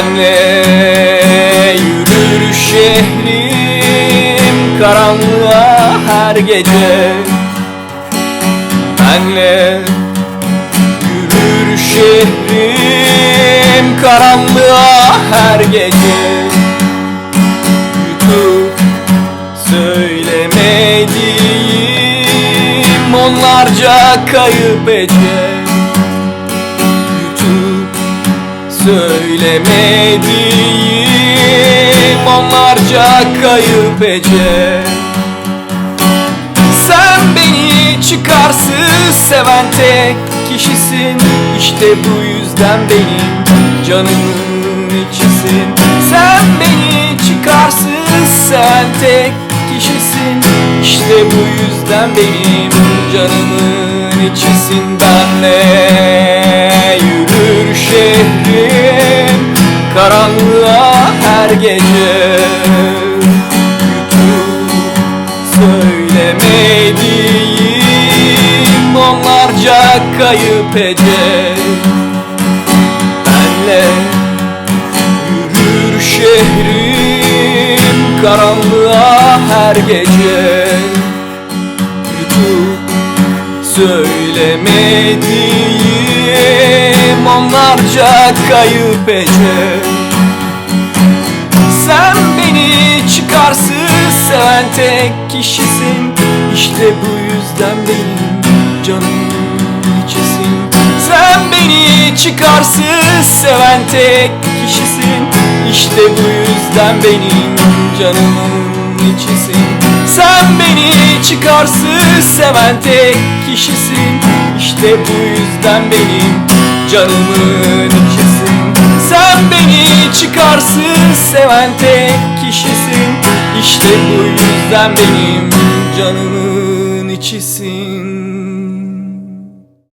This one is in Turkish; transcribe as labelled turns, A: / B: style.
A: Benle yürür şehrim karanlığa her gece. Benle yürür şehrim karanlığa her gece. Yutup söylemediğim onlarca kayıp ece söylemediğim onlarca kayıp ece. Sen beni çıkarsız seven tek kişisin. İşte bu yüzden benim canımın içisin. Sen beni çıkarsız seven tek kişisin. İşte bu yüzden benim canımın içisin. Benle karanlığa her gece söylemediğim onlarca kayıp ece. Benle yürür şehrim karanlığa her gece. Yutup söylemediğim onlarca kayıp ece sen beni çıkarsız seven tek kişisin. İşte bu yüzden benim canımın içisin Sen beni çıkarsız seven tek kişisin. İşte bu yüzden benim canımın içisin Sen beni çıkarsız seven tek kişisin. İşte bu yüzden benim canımın içisin çıkarsız seven tek kişisin. İşte bu yüzden benim canımın içisin